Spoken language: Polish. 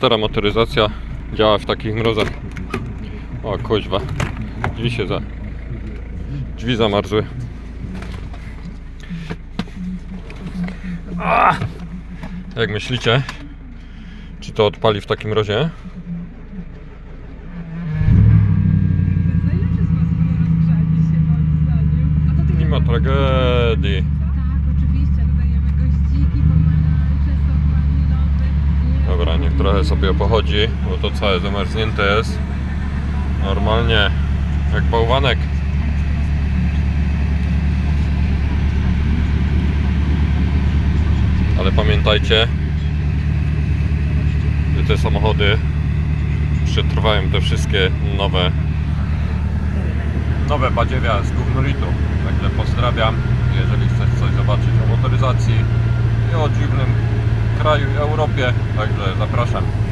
Stara motoryzacja działa w takich mrozach. O kuźwa. Drzwi się za... Drzwi zamarzły. A! Jak myślicie? Czy to odpali w takim mrozie? To jest najlepszy trochę sobie pochodzi, bo to całe zamarznięte jest. Normalnie jak bałwanek. Ale pamiętajcie, że te samochody przetrwają te wszystkie nowe nowe badziewia z gównolitu. Także pozdrawiam, jeżeli chcesz coś zobaczyć o motoryzacji i o dziwnym kraju i Europie. Także zapraszam.